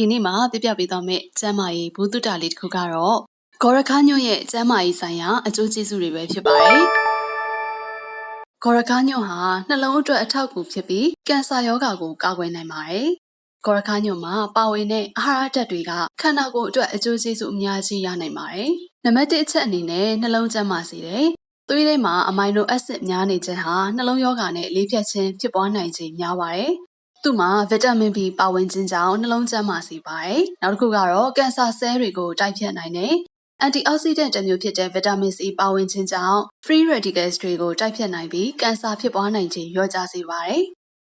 ဒီနေ့မှာပြပြပေးသွားမယ့်ကျမ်းမာရေးဘုသူတ္တလေးတစ်ခုကတော့ဂေါရခါညွန့်ရဲ့ကျမ်းမာရေးဆိုင်ရာအကျိုးကျေးဇူးတွေပဲဖြစ်ပါတယ်ဂေါရခါညွန့်ဟာနှလုံးအတွက်အထောက်အကူဖြစ်ပြီးကင်ဆာရောဂါကိုကာကွယ်နိုင်ပါတယ်ဂေါရခါညွန့်မှာပါဝင်တဲ့အာဟာရဓာတ်တွေကခန္ဓာကိုယ်အတွက်အကျိုးကျေးဇူးအများကြီးရနိုင်ပါတယ်နံပါတ်1အချက်အနေနဲ့နှလုံးကျန်းမာစေတယ်သွေးထဲမှာအမိုင်နိုအက်ဆစ်များနေခြင်းဟာနှလုံးရောဂါနဲ့လေးဖြတ်ခြင်းဖြစ်ပွားနိုင်ခြင်းများပါတယ်။ သူ့မှာဗီတာမင် B ပါဝင်ခြင်းကြောင့်နှလုံးကျန်းမာစေပါတယ်။နောက်တစ်ခုကတော့ကင်ဆာဆဲတွေကိုတိုက်ဖျက်နိုင်တဲ့ antioxidant တစ်မျိုးဖြစ်တဲ့ဗီတာမင် C ပါဝင်ခြင်းကြောင့် free radicals တွေကိုတိုက်ဖျက်နိုင်ပြီးကင်ဆာဖြစ်ပွားနိုင်ခြင်းလျော့ကျစေပါတယ်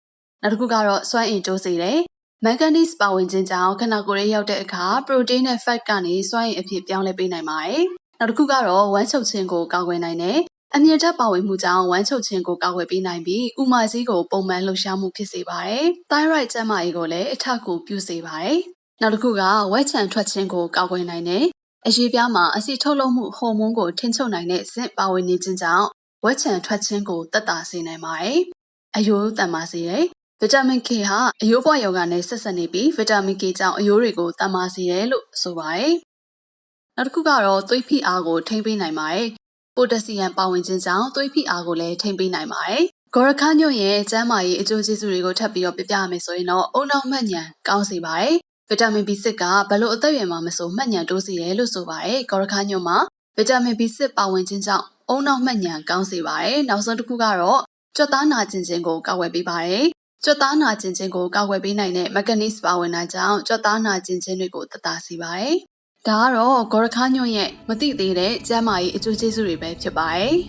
။နောက်တစ်ခုကတော့စွမ်းအင်တိုးစေတယ်။ manganese ပါဝင်ခြင်းကြောင့်ခန္ဓာကိုယ်ရဲ့ရောက်တဲ့အခါ protein နဲ့ fat ကနေစွမ်းအင်အဖြစ်ပြောင်းလဲပေးနိုင်ပါတယ်။နောက်တစ်ခုကတော့ဝမ်းချုပ်ခြင်းကိုကာကွယ်နိုင်တယ်။ အမြင့်ဓာတ်ပါဝင်မှုကြောင့်ဝမ်းချုပ်ခြင်းကိုကာကွယ်ပေးနိုင်ပြီးဥမာကြီးကိုပုံမှန်လှုပ်ရှားမှုဖြစ်စေပါတယ်။ thyroid ကျန်းမာရေးကိုလည်းအထောက်အကူပြုစေပါတယ်။နောက်တစ်ခုကဝက်ချံထွက်ခြင်းကိုကာကွယ်နိုင်တယ်။အရေးပြားမှာအဆီထုတ်လုပ်မှုဟော်မုန်းကိုထိန်းချုပ်နိုင်တဲ့ဇင့်ပါဝင်နေခြင်းကြောင့်ဝက်ချံထွက်ခြင်းကိုတက်တာစေနိုင်ပါတယ်။အယိုးတန်ပါစေတယ်။ဗီတာမင် K ဟာအယိုးပွားယောဂနဲ့ဆက်ဆက်နေပြီးဗီတာမင် K ကြောင့်အယိုးတွေကိုတန်ပါစေတယ်လို့ဆိုပါတယ်။နောက်တစ်ခုကတော့သွေးဖိအားကိုထိန်းပေးနိုင်ပါတယ်။ ပိုတက်ဆီယမ်ပါဝင်ခြင်းကြောင့်သွေးဖိအားကိုလည်းထိန်းပေးနိုင်ပါတယ်။ဂေါရခါညွန့်ရဲ့ကျန်းမာရေးအကျိုးကျေးဇူးတွေကိုထပ်ပြီးတော့ပြပြရမယ်ဆိုရင်တော့အုံနောက်မှတ်ဉဏ်ကောင်းစေပါတယ်။ဗီတာမင် B6 ကဘလို့အသက်အရွယ်မှာမဆိုမှတ်ဉဏ်တိုးစေတယ်လို့ဆိုပါတယ်။ဂေါရခါညွန့်မှာဗီတာမင် B6 ပါဝင်ခြင်းကြောင့်အုံနောက်မှတ်ဉဏ်ကောင်းစေပါတယ်။နောက်ဆုံးတစ်ခုကတော့ကြွက်သားနာကျင်ခြင်းကိုကာကွယ်ပေးပါတယ်။ကြွက်သားနာကျင်ခြင်းကိုကာကွယ်ပေးနိုင်တဲ့မက်ဂနီစ်ပါဝင်တာကြောင့်ကြွက်သားနာကျင်ခြင်းတွေကိုသက်သာစေပါတယ်။ ဒါကတော့ဂေါရခါညွန့်ရဲ့မသိသေးတဲ့ကျန်းမာရေးအကျိုးကျေးဇူးတွေပဲဖြစ်ပါတယ်။